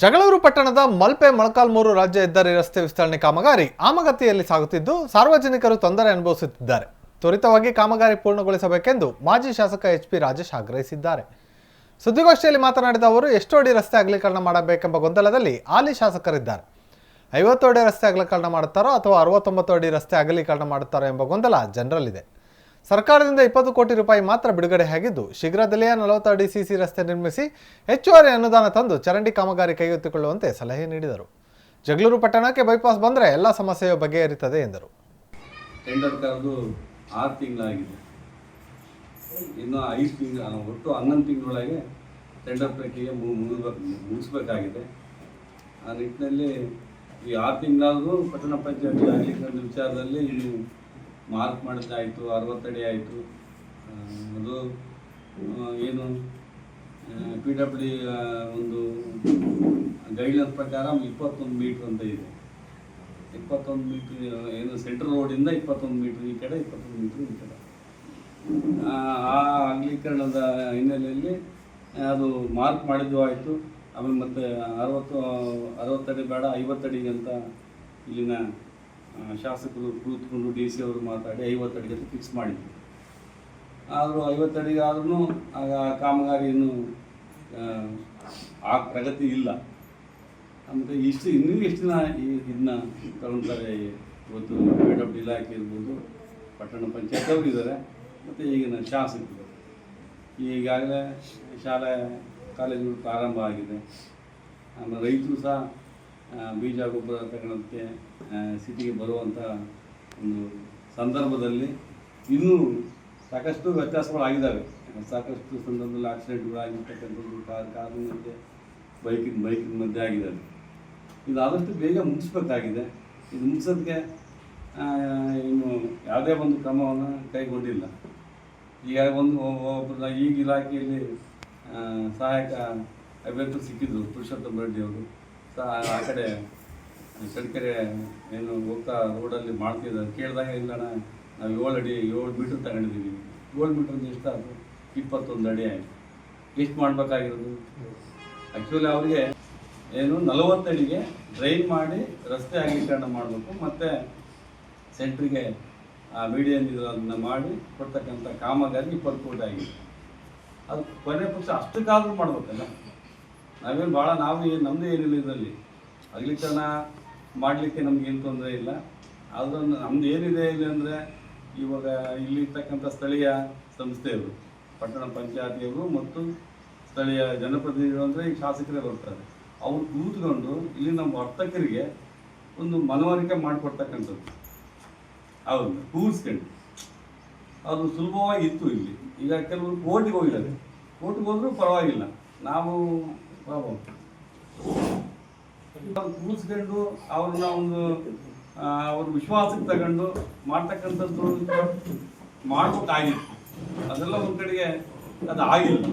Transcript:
ಜಗಳೂರು ಪಟ್ಟಣದ ಮಲ್ಪೆ ಮೊಳಕಾಲ್ಮೂರು ರಾಜ್ಯ ಹೆದ್ದಾರಿ ರಸ್ತೆ ವಿಸ್ತರಣೆ ಕಾಮಗಾರಿ ಆಮಗತಿಯಲ್ಲಿ ಸಾಗುತ್ತಿದ್ದು, ಸಾರ್ವಜನಿಕರು ತೊಂದರೆ ಅನುಭವಿಸುತ್ತಿದ್ದಾರೆ. ತ್ವರಿತವಾಗಿ ಕಾಮಗಾರಿ ಪೂರ್ಣಗೊಳಿಸಬೇಕೆಂದು ಮಾಜಿ ಶಾಸಕ ಎಚ್ ಪಿ ರಾಜೇಶ್ ಆಗ್ರಹಿಸಿದ್ದಾರೆ. ಸುದ್ದಿಗೋಷ್ಠಿಯಲ್ಲಿ ಮಾತನಾಡಿದ ಅವರು ಎಷ್ಟು ಅಡಿ ರಸ್ತೆ ಅಗಲೀಕರಣ ಮಾಡಬೇಕೆಂಬ ಗೊಂದಲದಲ್ಲಿ ಹಾಲಿ ಶಾಸಕರಿದ್ದಾರೆ. ಐವತ್ತು ಅಡಿ ರಸ್ತೆ ಅಗಲೀಕರಣ ಮಾಡುತ್ತಾರೋ ಅಥವಾ ಅರವತ್ತೊಂಬತ್ತು ಅಡಿ ರಸ್ತೆ ಅಗಲೀಕರಣ ಮಾಡುತ್ತಾರೋ ಎಂಬ ಗೊಂದಲ ಜನರಲ್ಲಿದೆ. ಸರ್ಕಾರದಿಂದ ಇಪ್ಪತ್ತು ಕೋಟಿ ರೂಪಾಯಿ ಮಾತ್ರ ಬಿಡುಗಡೆಯಾಗಿದ್ದು ಶೀಘ್ರದಲ್ಲಿಯೇ ನಲವತ್ತು ಅಡಿ ಸಿಸಿ ರಸ್ತೆ ನಿರ್ಮಿಸಿ ಹೆಚ್ಚುವರಿ ಅನುದಾನ ತಂದು ಚರಂಡಿ ಕಾಮಗಾರಿ ಕೈಗೆತ್ತಿಕೊಳ್ಳುವಂತೆ ಸಲಹೆ ನೀಡಿದರು. ಜಗಳೂರು ಪಟ್ಟಣಕ್ಕೆ ಬೈಪಾಸ್ ಬಂದರೆ ಎಲ್ಲ ಸಮಸ್ಯೆಯು ಬಗೆಹರಿತದೆ ಎಂದರು. ಟೆಂಡರ್ ಕರೆದು ಆರು ತಿಂಗಳಾಗಿದೆ. ಇನ್ನು ಐದು ತಿಂಗಳು ಒಟ್ಟು ಹನ್ನೊಂದು ತಿಂಗಳೊಳಗೆ ಟೆಂಡರ್ ಪ್ರಕ್ರಿಯೆ ಮುಗಿಸ್ಬೇಕಾಗಿದೆ. ಆ ನಿಟ್ಟಿನಲ್ಲಿ ಈ ಆರು ತಿಂಗಳಾದರೂ ಪಟ್ಟಣ ಪಂಚಾಯತಿ ಅಗಲೀಕರಣ ವಿಚಾರದಲ್ಲಿ ಇನ್ನು ಮಾರ್ಕ್ ಮಾಡಿದ್ದಾಯಿತು ಅರವತ್ತಡಿ ಆಯಿತು. ಅದು ಏನು ಪಿ ಡಬ್ಲ್ಯೂ ಒಂದು ಗೈಡ್ಲೈನ್ಸ್ ಪ್ರಕಾರ ಇಪ್ಪತ್ತೊಂದು ಮೀಟ್ರ್ ಅಂತ ಇದೆ. ಇಪ್ಪತ್ತೊಂದು ಮೀಟ್ರ್ ಏನು ಸೆಂಟ್ರ್ ರೋಡಿಂದ ಇಪ್ಪತ್ತೊಂದು ಮೀಟ್ರ್ ಈ ಕಡೆ, ಇಪ್ಪತ್ತೊಂದು ಮೀಟ್ರ್ ಈ ಕಡೆ. ಆ ಅಂಗೀಕರಣದ ಹಿನ್ನೆಲೆಯಲ್ಲಿ ಅದು ಮಾರ್ಕ್ ಮಾಡಿದ್ದು ಆಯಿತು. ಆಮೇಲೆ ಮತ್ತೆ ಅರವತ್ತು ಅರವತ್ತಡಿ ಬೇಡ ಐವತ್ತಡಿಗೆ ಅಂತ ಇಲ್ಲಿನ ಶಾಸಕರು ಕೂತ್ಕೊಂಡು ಡಿ ಸಿ ಅವರು ಮಾತಾಡಿ ಐವತ್ತಡಿಗೆ ಅಂತ ಫಿಕ್ಸ್ ಮಾಡಿದ್ರು. ಆದರೂ ಐವತ್ತಡಿಗೆ ಆದ್ರೂ ಆಗ ಕಾಮಗಾರಿ ಇನ್ನೂ ಆ, ಪ್ರಗತಿ ಇಲ್ಲ. ಮತ್ತು ಇಷ್ಟು ಇನ್ನೂ ಎಷ್ಟು ದಿನ ಈ ಇದನ್ನ ತಗೊಳ್ತಾರೆ ಇವತ್ತು ಆಫ್ ಇಲಾಖೆ ಇರ್ಬೋದು ಪಟ್ಟಣ ಪಂಚಾಯತ್ ಅವರು ಇದ್ದಾರೆ ಮತ್ತು ಈಗಿನ ಶಾಸಕರು. ಈಗಾಗಲೇ ಶಾಲೆ ಕಾಲೇಜುಗಳು ಪ್ರಾರಂಭ ಆಗಿದೆ. ಆಮೇಲೆ ರೈತರು ಸಹ ಬೀಜ ಗೊಬ್ಬರ ತಗೊಳ್ಳೋದಕ್ಕೆ ಸಿಟಿಗೆ ಬರುವಂಥ ಒಂದು ಸಂದರ್ಭದಲ್ಲಿ ಇನ್ನೂ ಸಾಕಷ್ಟು ವ್ಯತ್ಯಾಸಗಳಾಗಿದ್ದಾವೆ ಸಾಕಷ್ಟು ಸಂದರ್ಭದಲ್ಲಿ ಆಕ್ಸಿಡೆಂಟ್ಗಳಾಗಿರ್ತಕ್ಕಂಥದ್ದು ಕಾರ್, ಕಾರಿನ ಮಧ್ಯೆ ಬೈಕಿನ ಬೈಕಿನ ಮಧ್ಯೆ ಆಗಿದ್ದಾವೆ. ಇದು ಆದಷ್ಟು ಬೇಗ ಮುಗಿಸ್ಬೇಕಾಗಿದೆ. ಇದು ಮುಗಿಸೋದಕ್ಕೆ ಇನ್ನು ಯಾವುದೇ ಒಂದು ಕ್ರಮವನ್ನು ಕೈಗೊಂಡಿಲ್ಲ. ಈಗ ಒಂದು ಒಬ್ಬರನ್ನ ಈಗ ಇಲಾಖೆಯಲ್ಲಿ ಸಹಾಯಕ ಅಭ್ಯರ್ಥಿ ಸಿಕ್ಕಿದ್ರು ಪುರುಷೋತ್ತಮ ರೆಡ್ಡಿ ಅವರು. ಆ ಕಡೆ ಚಳ್ಳಕೆರೆ ಏನು ಹೋಗ್ತಾ ರೋಡಲ್ಲಿ ಮಾಡ್ತಿದ್ದ ಕೇಳಿದಾಗ ಇಲ್ಲಣ್ಣ ನಾವು ಏಳು ಅಡಿ, ಏಳು ಮೀಟ್ರ್ ತಗೊಂಡಿದ್ದೀವಿ. ಏಳು ಮೀಟ್ರ್ ಎಷ್ಟು ಅದು ಇಪ್ಪತ್ತೊಂದು ಅಡಿ ಆಯಿತು. ಎಷ್ಟು ಮಾಡಬೇಕಾಗಿರೋದು? ಆ್ಯಕ್ಚುಲಿ ಅವ್ರಿಗೆ ಏನು ನಲವತ್ತಡಿಗೆ ಡ್ರೈನ್ ಮಾಡಿ ರಸ್ತೆ ಅಗಲೀಕರಣ ಮಾಡಬೇಕು, ಮತ್ತು ಸೆಂಟ್ರಿಗೆ ಆ ಮೀಡಿಯನ್ ಅದನ್ನ ಮಾಡಿ ಕೊಡ್ತಕ್ಕಂಥ ಕಾಮಗಾರಿ ಇಪ್ಪತ್ತು ಕೋಟಿ ಆಗಿದೆ. ಅದು ಕೊನೆ ಪಕ್ಷ ಅಷ್ಟಕ್ಕಾದರೂ ಮಾಡ್ಬೇಕಲ್ಲ? ನಾವೇನು ಭಾಳ ನಾವು ಏನು ನಮ್ಮದು ಏನಿಲ್ಲ ಇದರಲ್ಲಿ. ಅಗಲೀಕರಣ ಮಾಡಲಿಕ್ಕೆ ನಮಗೇನು ತೊಂದರೆ ಇಲ್ಲ. ಅದನ್ನು ನಮ್ದು ಏನಿದೆ ಇಲ್ಲಿ ಅಂದರೆ ಇವಾಗ ಇಲ್ಲಿರ್ತಕ್ಕಂಥ ಸ್ಥಳೀಯ ಸಂಸ್ಥೆಯವರು, ಪಟ್ಟಣ ಪಂಚಾಯತಿಯವರು ಮತ್ತು ಸ್ಥಳೀಯ ಜನಪ್ರತಿನಿಧಿಗಳು ಅಂದರೆ ಈ ಶಾಸಕರೇ ಬರ್ತಾರೆ. ಅವ್ರು ಕೂತ್ಕೊಂಡು ಇಲ್ಲಿ ನಮ್ಮ ವರ್ತಕರಿಗೆ ಒಂದು ಮನವರಿಕೆ ಮಾಡಿಕೊಡ್ತಕ್ಕಂಥದ್ದು. ಹೌದು, ಕೂರಿಸ್ಕೊಂಡು. ಅದು ಸುಲಭವಾಗಿ ಇತ್ತು ಇಲ್ಲಿ. ಈಗ ಕೆಲವರು ಕೋರ್ಟಿಗೆ ಹೋಗಿದ್ದಾರೆ. ಕೋರ್ಟಿಗೆ ಹೋದರೂ ಪರವಾಗಿಲ್ಲ. ನಾವು ಕೂರಿಸ್ಕೊಂಡು ಅವ್ರನ್ನ ಒಂದು ಅವ್ರ ವಿಶ್ವಾಸಕ್ಕೆ ತಗೊಂಡು ಮಾಡ್ತಕ್ಕಂಥದ್ದು ಮಾಡ್ಬೇಕಾಗಿತ್ತು ಅದೆಲ್ಲ ಒಂದು ಕಡೆಗೆ ಅದು ಆಗಿಲ್ಲ